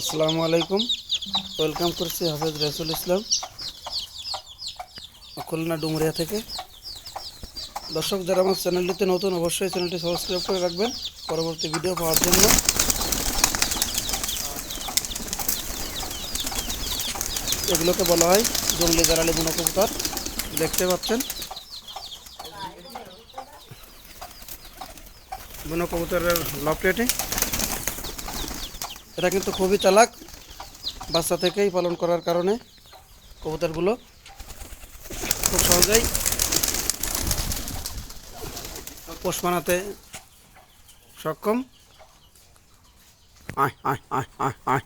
আসসালামু আলাইকুম। ওয়েলকাম করছি হাফেজ রাসুল ইসলাম, খুলনা ডুমরিয়া থেকে। দর্শক, যারা আমার চ্যানেলটিতে নতুন, অবশ্যই চ্যানেলটি সাবস্ক্রাইব করে রাখবেন পরবর্তী ভিডিও পাওয়ার জন্য। এগুলোকে বলা হয় জঙ্গলি জারালি বুনো দেখতে পাচ্ছেন? বুনো কবুতরের লভ প্লেটিং এটা কিন্তু খুবই চালাক বাচ্চা থেকেই পালন করার কারণে কবুতরগুলো খুব সহজেই পোষ মানাতে সক্ষম। আয় আয় আয় আয় আয়।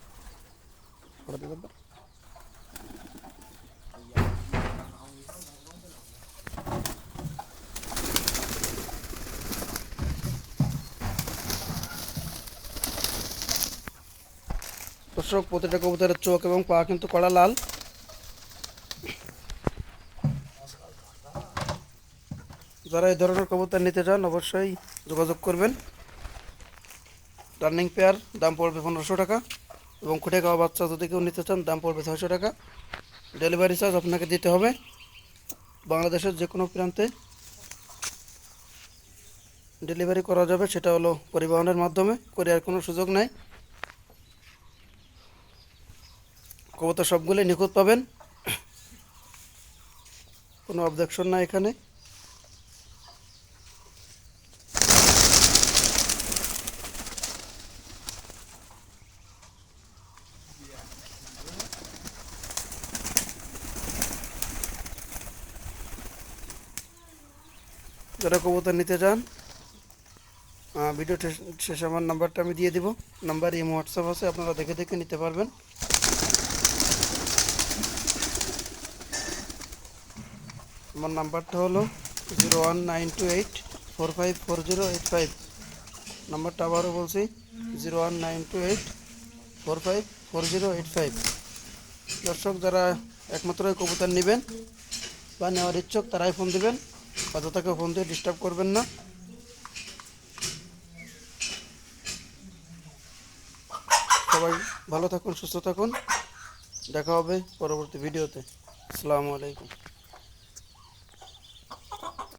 দর্শক প্রতিটা কবুতরের চোখ এবং পা কিন্তু কড়া লাল। যারা এই ধরনের কবুতর নিতে চান, অবশ্যই যোগাযোগ করবেন। রানিং পেয়ার, দাম পড়বে পনেরোশো টাকা এবং খুঁটে খাওয়া বাচ্চা যদি কেউ নিতে চান, দাম পড়বে ছয়শো টাকা। ডেলিভারি চার্জ আপনাকে দিতে হবে। বাংলাদেশের যে কোনো প্রান্তে ডেলিভারি করা যাবে, সেটা হলো পরিবহনের মাধ্যমে। কোরিয়ার কোনো সুযোগ নাই। কবুতর সবগুলোই নিখুঁত পাবেন। কোনো অবজেকশন না এখানে। যারা কবুতর নিতে চান ভিডিও শেষ- আমার নাম্বারটা আমি দিয়ে দিব। নাম্বার ইমো হোয়াটসঅ্যাপ আছে, আপনারা দেখে দেখে নিতে পারবেন। আমার নাম্বারটা হলো zero one nine two eight four five four zero eight five. নাম্বারটা আবারও বলছি, zero one nine two eight four five four zero eight five. দর্শক, যারা একমাত্র কবুতর নেবেন বা নেওয়ার ইচ্ছুক, তারাই ফোন দিবেন। অযথাকে ফোন দিয়ে ডিস্টার্ব করবেন না। সবাই ভালো থাকুন, সুস্থ থাকুন। দেখা হবে পরবর্তী ভিডিওতে। আসসালামু আলাইকুম।